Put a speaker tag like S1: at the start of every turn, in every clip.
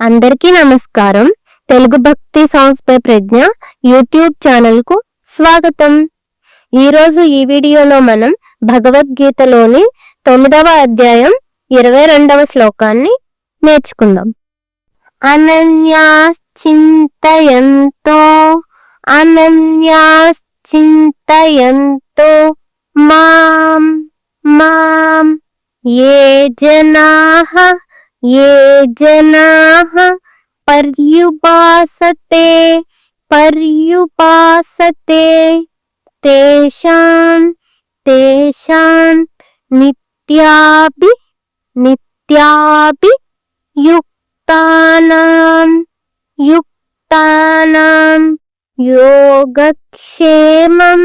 S1: అందరికీ నమస్కారం. తెలుగు భక్తి సాంగ్స్ పై ప్రజ్ఞ యూట్యూబ్ ఛానల్కు స్వాగతం. ఈరోజు ఈ వీడియోలో మనం భగవద్గీతలోని తొమ్మిదవ అధ్యాయం ఇరవై రెండవ శ్లోకాన్ని నేర్చుకుందాం. అనన్యాశ్చింతయంతో చింతయంతో అనన్యా చింతయంతో మాం మాం ఏ జనా ये जनाः पर्युपासते पर्युपासते। तेषां तेषां नित्यापि नित्यापि युक्तानां युक्तानां योगक्षेमं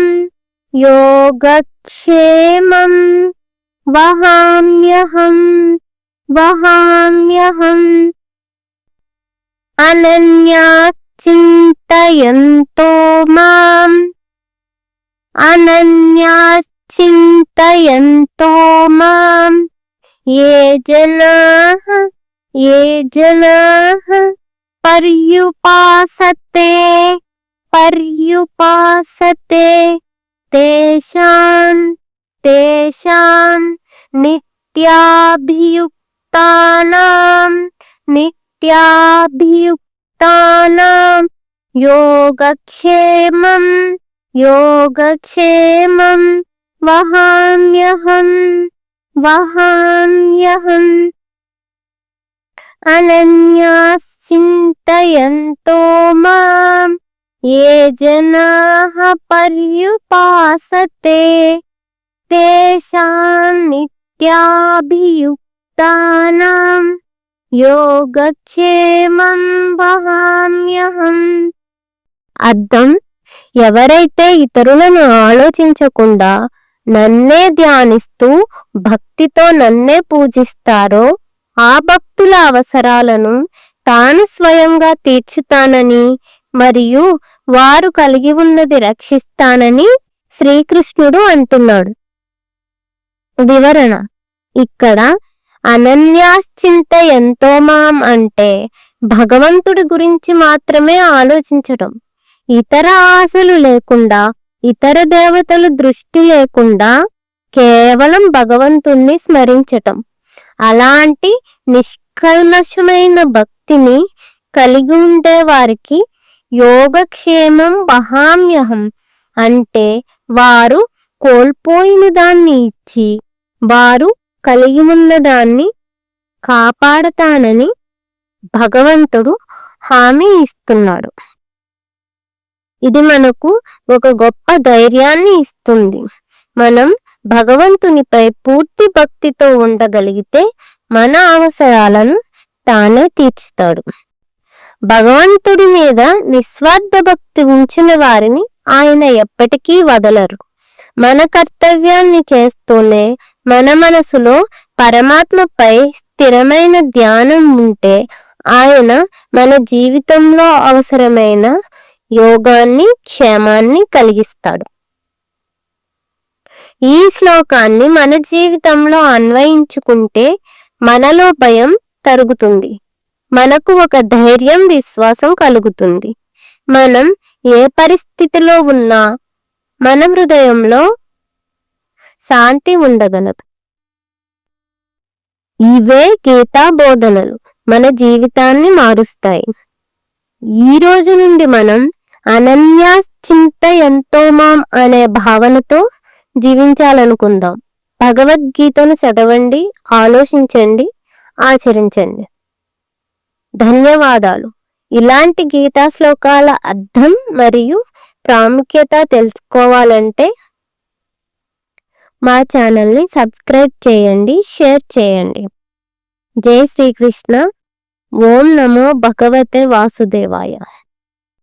S1: योगक्षेमं वहाम्यहम्। వహామ్యహం అనన్యా చింతయంతో మాం అనన్యా చింతయంతో మాం ఏ జనాః ఏ జనాః పర్యుపాసతే పర్యుపాసతే తేషాం తేషాం యుక్తానాం నిత్యాభియుక్తానాం యోగక్షేమం యోగక్షేమం వహామ్యహం వహామ్యహం. అనన్యాశ్చింతయంతో మాం ఏ జనాః పర్యుపాసతే తేషాం నిత్యాభియుక్తానాం యోగక్షేమం వహామ్యహం అర్థం? ఎవరైతే ఇతరులను ఆలోచించకుండా నన్నే ధ్యానిస్తూ భక్తితో నన్నే పూజిస్తారో ఆ భక్తుల అవసరాలను తాను స్వయంగా తీర్చుతానని మరియు వారు కలిగి ఉన్నది రక్షిస్తానని శ్రీకృష్ణుడు అంటున్నాడు. వివరణ. ఇక్కడ అనన్యాశ్చింత ఎంతో మాం అంటే భగవంతుడి గురించి మాత్రమే ఆలోచించడం. ఇతర ఆశలు లేకుండా ఇతర దేవతలు దృష్టి లేకుండా కేవలం భగవంతుణ్ణి స్మరించటం. అలాంటి నిష్కల్మషమైన భక్తిని కలిగి ఉండే వారికి యోగక్షేమం వహామ్యహం అంటే వారు కోల్పోయిన దాన్ని ఇచ్చి వారు కలిగి ఉన్న దాన్ని కాపాడతానని భగవంతుడు హామీ ఇస్తున్నాడు. ఇది మనకు ఒక గొప్ప ధైర్యాన్ని ఇస్తుంది. మనం భగవంతునిపై పూర్తి భక్తితో ఉండగలిగితే మన అవసరాలను తానే తీర్చుతాడు. భగవంతుడి మీద నిస్వార్థ భక్తి ఉంచిన వారిని ఆయన ఎప్పటికీ వదలరు. మన కర్తవ్యాన్ని చేస్తూనే మన మనసులో పరమాత్మపై స్థిరమైన ధ్యానం ఉంటే ఆయన మన జీవితంలో అవసరమైన యోగాన్ని క్షేమాన్ని కలిగిస్తాడు. ఈ శ్లోకాన్ని మన జీవితంలో అన్వయించుకుంటే మనలో భయం తరుగుతుంది. మనకు ఒక ధైర్యం విశ్వాసం కలుగుతుంది. మనం ఏ పరిస్థితిలో ఉన్నా మన హృదయంలో శాంతి ఉండగలదు. ఇవే గీతా బోధనలు మన జీవితాన్ని మారుస్తాయి. ఈ రోజు నుండి మనం అనన్యా చింత ఎంతో మాం అనే భావనతో జీవించాలనుకుందాం. భగవద్గీతను చదవండి ఆలోచించండి ఆచరించండి. ధన్యవాదాలు. ఇలాంటి గీతా శ్లోకాల అర్థం మరియు ప్రాముఖ్యత తెలుసుకోవాలంటే మా ఛానల్ని సబ్స్క్రైబ్ చేయండి షేర్ చేయండి. జై శ్రీకృష్ణ. ఓం నమో భగవతే వాసుదేవాయ.